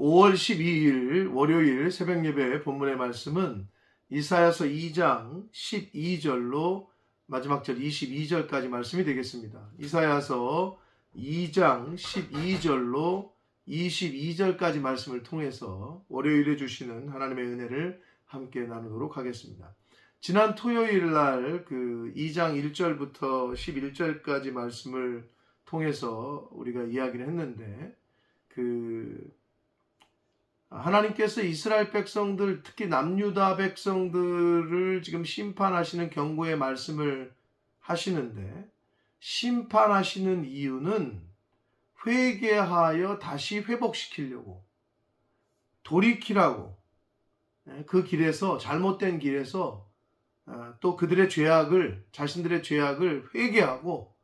5월 12일 월요일 새벽 예배 본문의 말씀은 이사야서 2장 12절로 마지막 절 22절까지 말씀이 되겠습니다. 이사야서 2장 12절로 22절까지 말씀을 통해서 월요일에 주시는 하나님의 은혜를 함께 나누도록 하겠습니다. 지난 토요일 날 그 2장 1절부터 11절까지 말씀을 통해서 우리가 이야기를 했는데 그 하나님께서 이스라엘 백성들 특히 남유다 백성들을 지금 심판하시는 경고의 말씀을 하시는데 심판하시는 이유는 회개하여 다시 회복시키려고 돌이키라고 예, 그 길에서 잘못된 길에서 어, 또 그들의 죄악을 자신들의 죄악을 회개하고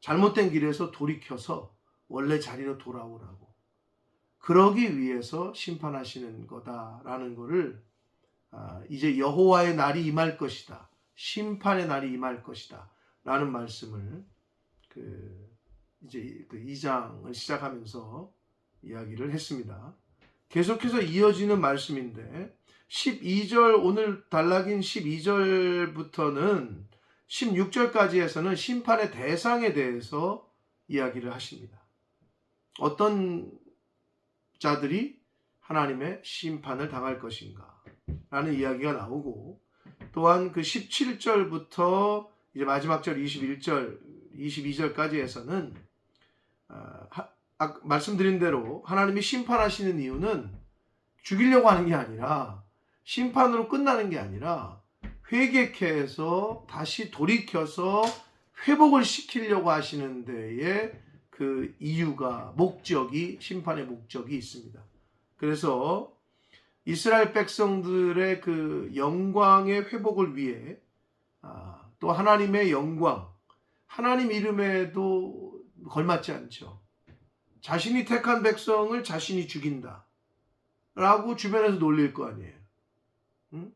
잘못된 길에서 돌이켜서 원래 자리로 돌아오라고 그러기 위해서 심판하시는 거다라는 것을 아, 이제 여호와의 날이 임할 것이다 심판의 날이 임할 것이다 라는 말씀을 그 이제 그 2장을 시작하면서 이야기를 했습니다. 계속해서 이어지는 말씀인데 12절 오늘 단락인 12절부터는 16절까지에서는 심판의 대상에 대해서 이야기를 하십니다. 어떤 자들이 하나님의 심판을 당할 것인가? 라는 이야기가 나오고 또한 그 17절부터 이제 마지막 절 21절 22절까지에서는 어, 아, 말씀드린 대로 하나님이 심판하시는 이유는 죽이려고 하는 게 아니라 심판으로 끝나는 게 아니라 회개케 해서 다시 돌이켜서 회복을 시키려고 하시는 데에 그 이유가 목적이 심판의 목적이 있습니다. 그래서 이스라엘 백성들의 그 영광의 회복을 위해 아, 또 하나님의 영광 하나님 이름에도 걸맞지 않죠. 자신이 택한 백성을 자신이 죽인다. 라고 주변에서 놀릴 거 아니에요. 응?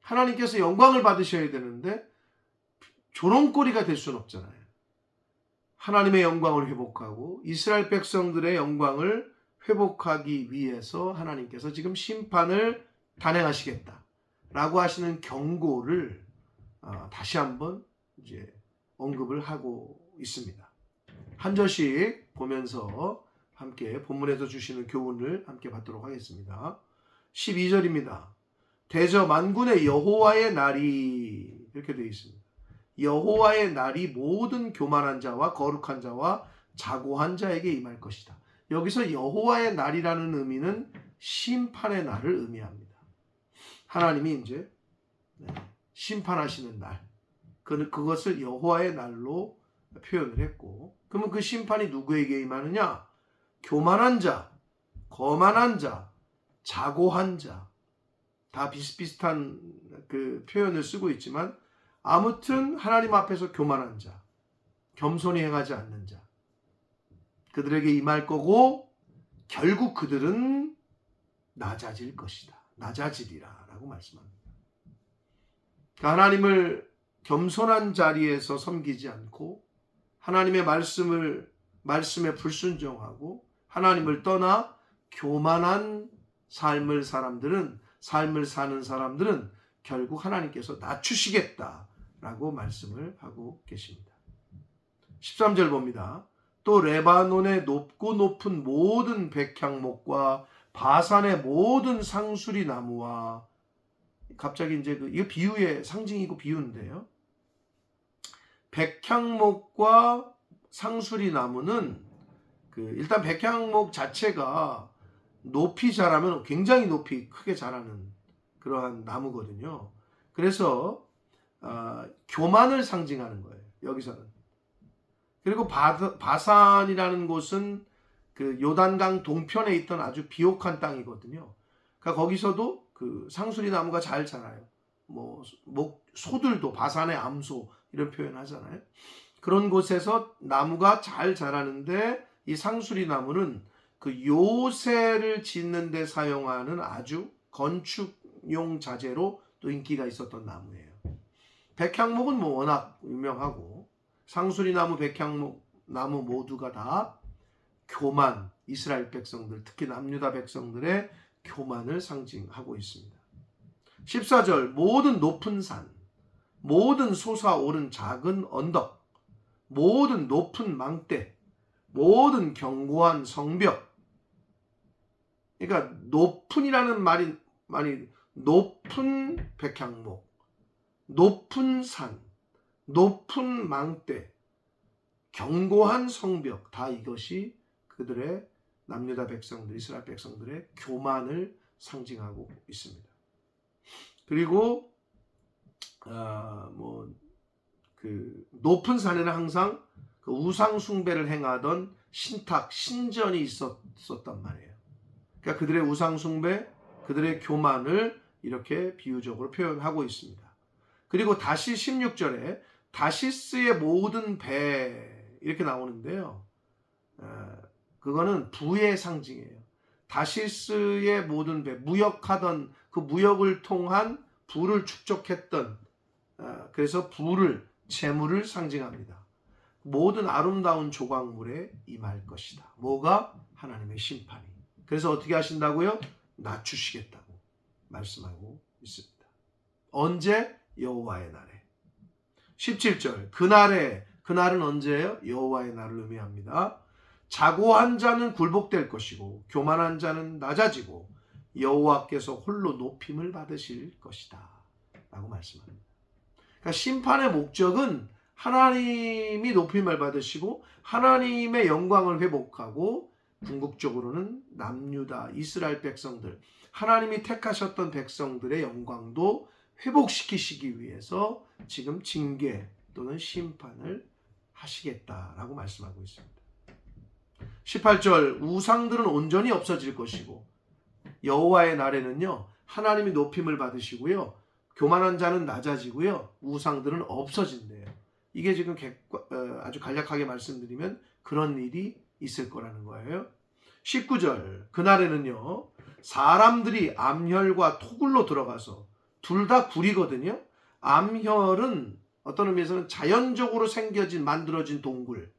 하나님께서 영광을 받으셔야 되는데 조롱거리가 될 수는 없잖아요. 하나님의 영광을 회복하고 이스라엘 백성들의 영광을 회복하기 위해서 하나님께서 지금 심판을 단행하시겠다. 라고 하시는 경고를 어, 다시 한번 이제 언급을 하고 있습니다. 한 절씩 보면서 함께 본문에서 주시는 교훈을 함께 받도록 하겠습니다. 12절입니다. 대저 만군의 여호와의 날이 이렇게 되어 있습니다. 여호와의 날이 모든 교만한 자와 거룩한 자와 자고한 자에게 임할 것이다. 여기서 여호와의 날이라는 의미는 심판의 날을 의미합니다. 하나님이 이제 네, 심판하시는 날, 그, 그것을 여호와의 날로 표현을 했고, 그러면 그 심판이 누구에게 임하느냐? 교만한 자, 거만한 자, 자고한 자, 다 비슷비슷한 그 표현을 쓰고 있지만, 아무튼 하나님 앞에서 교만한 자, 겸손히 행하지 않는 자, 그들에게 임할 거고, 결국 그들은 낮아질 것이다. 낮아지리라. 라고 말씀합니다. 그러니까 하나님을 겸손한 자리에서 섬기지 않고 하나님의 말씀을 말씀에 불순종하고 하나님을 떠나 교만한 삶을 사람들은 삶을 사는 사람들은 결국 하나님께서 낮추시겠다 라고 말씀을 하고 계십니다. 13절 봅니다. 또 레바논의 높고 높은 모든 백향목과 바산의 모든 상수리 나무와 갑자기 이제 그 이거 비유의 상징이고 비유인데요. 백향목과 상수리 나무는 그 일단 백향목 자체가 높이 자라면 굉장히 높이 크게 자라는 그러한 나무거든요. 그래서 어, 교만을 상징하는 거예요. 여기서는. 그리고 바, 바산이라는 곳은 그 요단강 동편에 있던 아주 비옥한 땅이거든요. 그러니까 거기서도 그 상수리 나무가 잘 자라요. 뭐, 목, 소들도 바산의 암소 이런 표현 하잖아요. 그런 곳에서 나무가 잘 자라는데 이 상수리 나무는 그 요새를 짓는 데 사용하는 아주 건축용 자재로 또 인기가 있었던 나무예요. 백향목은 뭐 워낙 유명하고 상수리 나무, 백향목 나무 모두가 다 교만, 이스라엘 백성들, 특히 남유다 백성들의 교만을 상징하고 있습니다. 14절 모든 높은 산, 모든 솟아오른 작은 언덕, 모든 높은 망대, 모든 견고한 성벽. 그러니까 높은이라는 말이 말이 높은 백향목, 높은 산, 높은 망대, 견고한 성벽 다 이것이 그들의 남유다 백성들, 이스라엘 백성들의 교만을 상징하고 있습니다. 그리고 아, 뭐그 높은 산에는 항상 그 우상 숭배를 행하던 신탁 신전이 있었단 말이에요. 그러니까 그들의 우상 숭배, 그들의 교만을 이렇게 비유적으로 표현하고 있습니다. 그리고 다시 16절에 다시스의 모든 배 이렇게 나오는데요. 아, 그거는 부의 상징이에요. 다시스의 모든 배, 무역하던 그 무역을 통한 부를 축적했던 아, 그래서 부를 재물을 상징합니다. 모든 아름다운 조각물에 임할 것이다. 뭐가 하나님의 심판이. 그래서 어떻게 하신다고요? 낮추시겠다고 말씀하고 있습니다. 언제 여호와의 날에 17절 그날에 그날은 언제예요? 여호와의 날을 의미합니다. 자고한 자는 굴복될 것이고 교만한 자는 낮아지고 여호와께서 홀로 높임을 받으실 것이다. 라고 말씀합니다. 그러니까 심판의 목적은 하나님이 높임을 받으시고 하나님의 영광을 회복하고 궁극적으로는 남유다 이스라엘 백성들 하나님이 택하셨던 백성들의 영광도 회복시키시기 위해서 지금 징계 또는 심판을 하시겠다라고 말씀하고 있습니다. 18절 우상들은 온전히 없어질 것이고 여호와의 날에는요 하나님이 높임을 받으시고요 교만한 자는 낮아지고요 우상들은 없어진대요. 이게 지금 어, 아주 간략하게 말씀드리면 그런 일이 있을 거라는 거예요. 19절 그날에는요 사람들이 암혈과 토굴로 들어가서 둘 다 굴이거든요. 암혈은 어떤 의미에서는 자연적으로 생겨진 만들어진 동굴.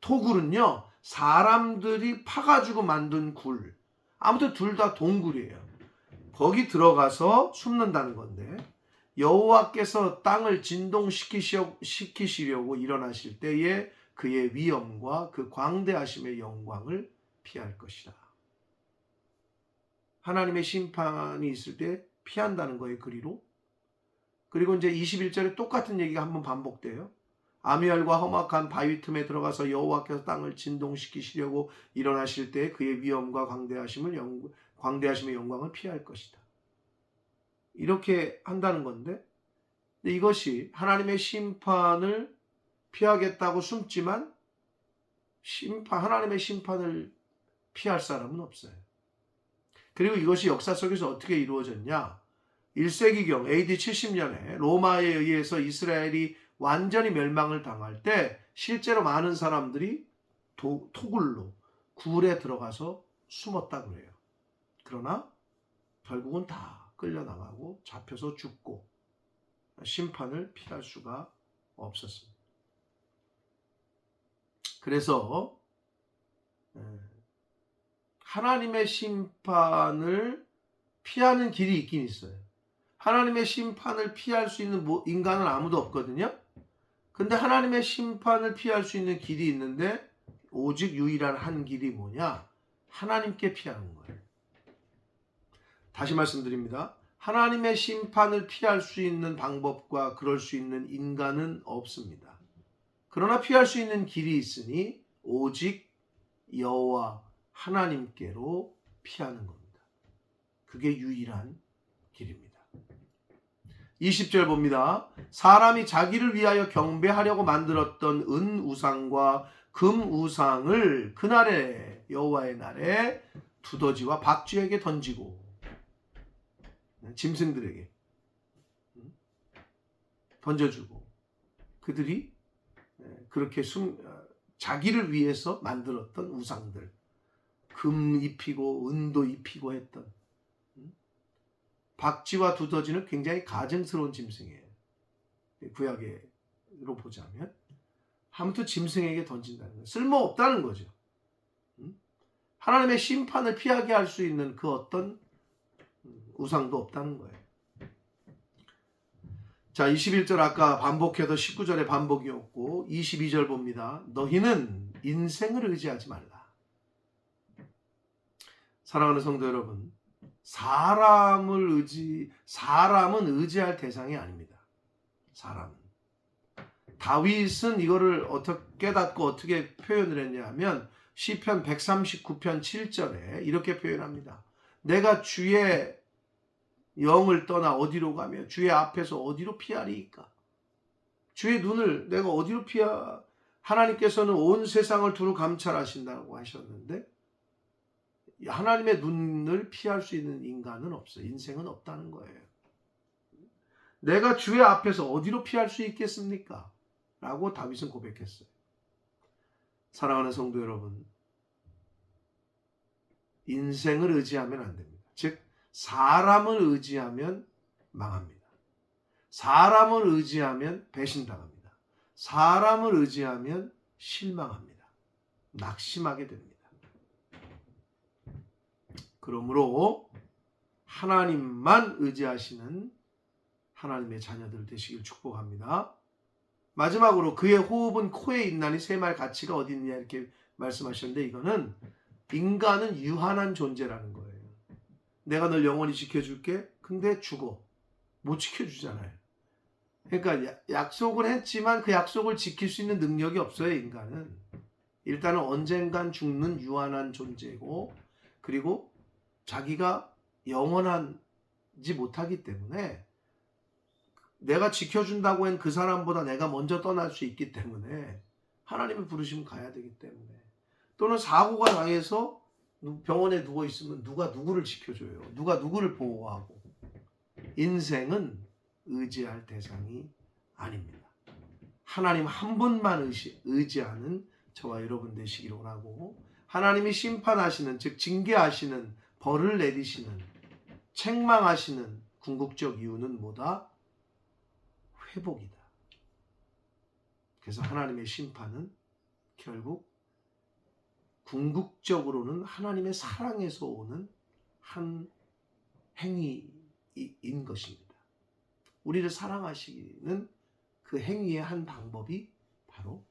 토굴은요 사람들이 파가지고 만든 굴. 아무튼 둘 다 동굴이에요. 거기 들어가서 숨는다는 건데 여호와께서 땅을 진동시키시려고 일어나실 때에 그의 위엄과 그 광대하심의 영광을 피할 것이다. 하나님의 심판이 있을 때 피한다는 거예요, 그리로. 그리고 이제 21절에 똑같은 얘기가 한번 반복돼요. 아미알과 험악한 바위 틈에 들어가서 여호와께서 땅을 진동시키시려고 일어나실 때 그의 위엄과 광대하심을 영, 광대하심의 영광을 피할 것이다. 이렇게 한다는 건데 이것이 하나님의 심판을 피하겠다고 숨지만 심판 하나님의 심판을 피할 사람은 없어요. 그리고 이것이 역사 속에서 어떻게 이루어졌냐? 1세기경 AD 70년에 로마에 의해서 이스라엘이 완전히 멸망을 당할 때 실제로 많은 사람들이 도, 토굴로 굴에 들어가서 숨었다 그래요. 그러나 결국은 다 끌려나가고 잡혀서 죽고 심판을 피할 수가 없었습니다. 그래서 하나님의 심판을 피하는 길이 있긴 있어요. 하나님의 심판을 피할 수 있는 인간은 아무도 없거든요. 근데 하나님의 심판을 피할 수 있는 길이 있는데 오직 유일한 한 길이 뭐냐? 하나님께 피하는 거예요. 다시 말씀드립니다. 하나님의 심판을 피할 수 있는 방법과 그럴 수 있는 인간은 없습니다. 그러나 피할 수 있는 길이 있으니 오직 여호와 하나님께로 피하는 겁니다. 그게 유일한 길입니다. 20절 봅니다. 사람이 자기를 위하여 경배하려고 만들었던 은 우상과 금 우상을 그날에 여호와의 날에 두더지와 박쥐에게 던지고 짐승들에게 던져주고 그들이 그렇게 숨, 자기를 위해서 만들었던 우상들 금 입히고 은도 입히고 했던 박쥐와 두더지는 굉장히 가증스러운 짐승이에요. 구약으로 보자면 아무튼 짐승에게 던진다는 거예요. 쓸모없다는 거죠. 하나님의 심판을 피하게 할 수 있는 그 어떤 우상도 없다는 거예요. 자, 21절 아까 반복해서 19절의 반복이었고 22절 봅니다. 너희는 인생을 의지하지 말라. 사랑하는 성도 여러분, 사람을 의지 사람은 의지할 대상이 아닙니다. 사람은 다윗은 이거를 어떻게 깨닫고 어떻게 표현을 했냐면 시편 139편 7절에 이렇게 표현합니다. 내가 주의 영을 떠나 어디로 가며 주의 앞에서 어디로 피하리이까? 주의 눈을 내가 어디로 피하 하나님께서는 온 세상을 두루 감찰하신다고 하셨는데 하나님의 눈을 피할 수 있는 인간은 없어요. 인생은 없다는 거예요. 내가 주의 앞에서 어디로 피할 수 있겠습니까? 라고 다윗은 고백했어요. 사랑하는 성도 여러분, 인생을 의지하면 안 됩니다. 즉, 사람을 의지하면 망합니다. 사람을 의지하면 배신당합니다. 사람을 의지하면 실망합니다. 낙심하게 됩니다. 그러므로 하나님만 의지하시는 하나님의 자녀들 되시길 축복합니다. 마지막으로 그의 호흡은 코에 있나니 세 말 가치가 어디 있느냐 이렇게 말씀하셨는데 이거는 인간은 유한한 존재라는 거예요. 내가 널 영원히 지켜줄게. 근데 죽어. 못 지켜주잖아요. 그러니까 약속을 했지만 그 약속을 지킬 수 있는 능력이 없어요, 인간은. 일단은 언젠간 죽는 유한한 존재고, 그리고 자기가 영원하지 못하기 때문에 내가 지켜준다고 한 그 사람보다 내가 먼저 떠날 수 있기 때문에 하나님의 부르심 가야 되기 때문에 또는 사고가 당해서 병원에 누워 있으면 누가 누구를 지켜줘요. 누가 누구를 보호하고 인생은 의지할 대상이 아닙니다. 하나님 한 분만 의시, 의지하는 저와 여러분 되시기를 원하고 하나님이 심판하시는 즉 징계하시는 벌을 내리시는 책망하시는 궁극적 이유는 뭐다? 회복이다. 그래서 하나님의 심판은 결국 궁극적으로는 하나님의 사랑에서 오는 한 행위인 것입니다. 우리를 사랑하시는 그 행위의 한 방법이 바로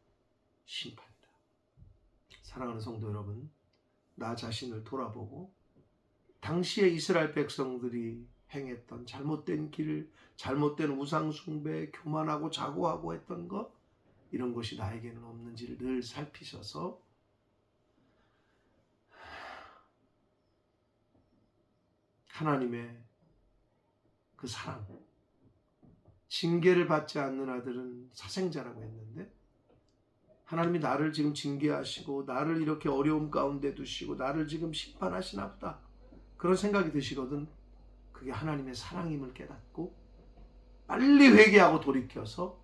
심판이다. 사랑하는 성도 여러분, 나 자신을 돌아보고 당시의 이스라엘 백성들이 행했던 잘못된 길, 잘못된 우상숭배, 교만하고 자고하고 했던 것, 이런 것이 나에게는 없는지를 늘 살피셔서 하나님의 그 사랑, 징계를 받지 않는 아들은 사생자라고 했는데 하나님이 나를 지금 징계하시고 나를 이렇게 어려움 가운데 두시고 나를 지금 심판하시나 보다 그런 생각이 드시거든 그게 하나님의 사랑임을 깨닫고 빨리 회개하고 돌이켜서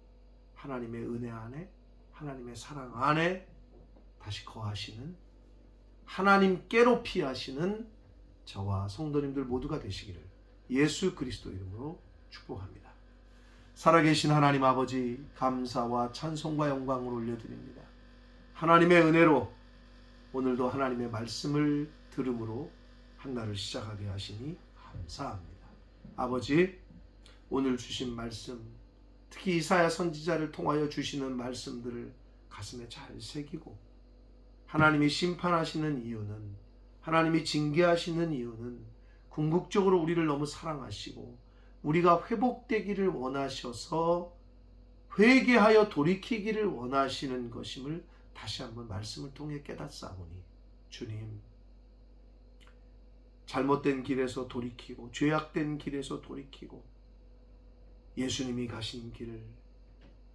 하나님의 은혜 안에 하나님의 사랑 안에 다시 거하시는 하나님께로 피하시는 저와 성도님들 모두가 되시기를 예수 그리스도 이름으로 축복합니다. 살아계신 하나님 아버지 감사와 찬송과 영광을 올려드립니다. 하나님의 은혜로 오늘도 하나님의 말씀을 들음으로 한 날을 시작하게 하시니 감사합니다. 아버지 오늘 주신 말씀 특히 이사야 선지자를 통하여 주시는 말씀들을 가슴에 잘 새기고 하나님이 심판하시는 이유는 하나님이 징계하시는 이유는 궁극적으로 우리를 너무 사랑하시고 우리가 회복되기를 원하셔서 회개하여 돌이키기를 원하시는 것임을 다시 한번 말씀을 통해 깨닫사오니 주님 잘못된 길에서 돌이키고 죄악된 길에서 돌이키고 예수님이 가신 길을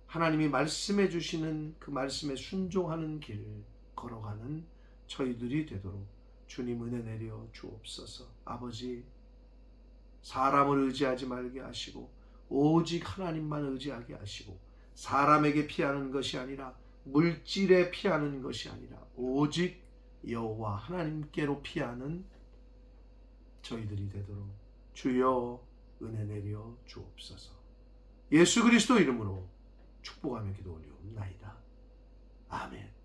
하나님이 말씀해 주시는 그 말씀에 순종하는 길을 걸어가는 저희들이 되도록 주님 은혜 내려 주옵소서. 아버지 사람을 의지하지 말게 하시고 오직 하나님만 의지하게 하시고 사람에게 피하는 것이 아니라 물질에 피하는 것이 아니라 오직 여호와 하나님께로 피하는 저희들이 되도록 주여 은혜 내려 주옵소서. 예수 그리스도 이름으로 축복하며 기도 올리옵나이다. 아멘.